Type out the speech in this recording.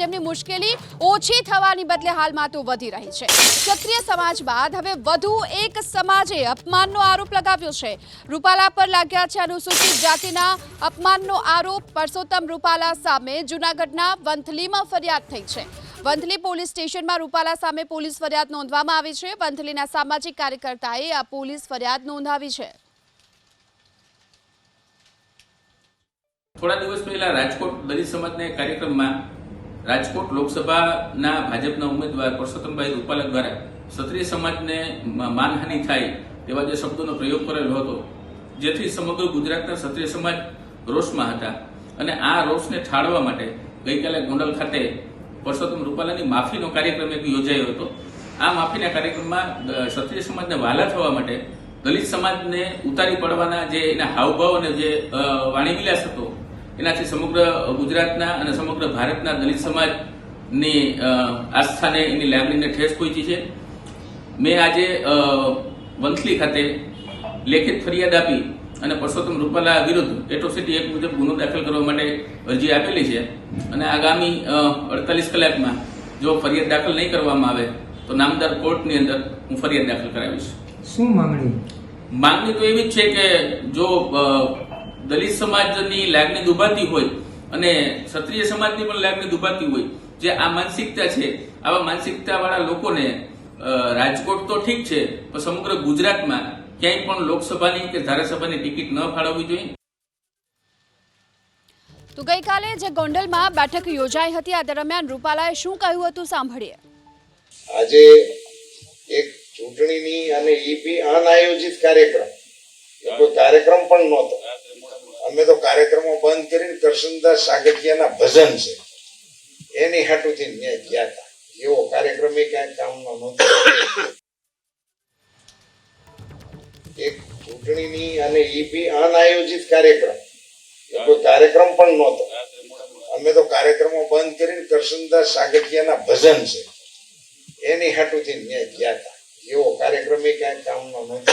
જેમની મુશ્કેલી ઓછી થવાની બદલે હાલમાં તો વધી રહી છે. ક્ષત્રિય સમાજ બાદ હવે વધુ એક સમાજે અપમાનનો આરોપ લગાવ્યો છે. રૂપાલા પર લાગ્યા છે અનુસૂચિત જાતિના અપમાનનો આરોપ. પરસોત્તમ રૂપાલા સામે જૂનાગઢના વંથલીમાં ફરિયાદ થઈ છે. વંથલી પોલીસ સ્ટેશનમાં રૂપાલા સામે પોલીસ ફરિયાદ નોંધવામાં આવી છે. વંથલીના સામાજિક કાર્યકર્તાએ આ પોલીસ ફરિયાદ નોંધાવી છે. થોડા દિવસ પહેલા રાજકોટ દલિત સમાજના કાર્યક્રમમાં રાજકોટ લોકસભાના ભાજપના ઉમેદવાર પરસોત્તમભાઈ રૂપાલા દ્વારા ક્ષત્રિય સમાજને માનહાનિ થાય તેવા જે શબ્દોનો પ્રયોગ કરેલો હતો, જેથી સમગ્ર ગુજરાતના ક્ષત્રિય સમાજ રોષમાં હતા અને આ રોષને ઠાળવા માટે ગઈકાલે ગોંડલ ખાતે પરસોત્તમ રૂપાલાની માફીનો કાર્યક્રમ એક યોજાયો હતો. આ માફીના કાર્યક્રમમાં ક્ષત્રિય સમાજને વાલા થવા માટે દલિત સમાજને ઉતારી પડવાના જે એના હાવભાવ અને જે વાણીવિલાસ હતો એનાથી સમગ્ર ગુજરાતના અને સમગ્ર ભારતના દલિત સમાજની આસ્થાને એની લાગણીને ઠેસ પહોંચી છે. મેં આજે વંથલી ખાતે લેખિત ફરિયાદ આપી અને પરસોત્તમ રૂપાલા વિરુદ્ધ એટ્રોસિટી એક્ટ મુજબ ગુનો દાખલ કરવા માટે અરજી આપેલી છે અને આગામી અડતાલીસ કલાકમાં જો ફરિયાદ દાખલ નહીં કરવામાં આવે તો નામદાર કોર્ટની અંદર હું ફરિયાદ દાખલ કરાવીશ. શું માંગણી? માંગણી તો એવી જ છે કે જો દલિત સમાજની લાગણી દુભાતી હોય અને ક્ષત્રિય સમાજની પણ લાગણી દુભાતી હોય જે આ માનસિકતા છે આવા માનસિકતા વાળા લોકોને રાજકોટ તો ઠીક છે પણ સમગ્ર ગુજરાતમાં ક્યાંય પણ લોકસભાની કે ધારાસભાની ટિકિટ ન ફાળવવી જોઈએ. તો ગઈકાલે જે ગોંડલમાં બેઠક યોજાઈ હતી આ દરમિયાન રૂપાલાએ શું કહ્યું હતું સાંભળીએ. આજે એક ચૂંટણીની અને ઈ બી અનાયોજિત કાર્યક્રમ કોઈ કાર્યક્રમ પણ નહોતો. અમે તો કાર્યક્રમો બંધ કરીને કરશનદાસ સાગઠિયાના ભજન છે. એની હાટુથી ન્યાય ગયા હતા. એવો કાર્યક્રમ એ ક્યાંય કામનો નહોતો. એક ચૂંટણીની અને ઈ બી અનાયોજિત કાર્યક્રમ. એ કોઈ કાર્યક્રમ પણ નહોતો. અમે તો કાર્યક્રમો બંધ કરીને કરશનદાસ સાગઠિયાના ભજન છે. એની હાટુથી ન્યાય ગયા હતા. એવો કાર્યક્રમ એ ક્યાંય કામનો નહોતો.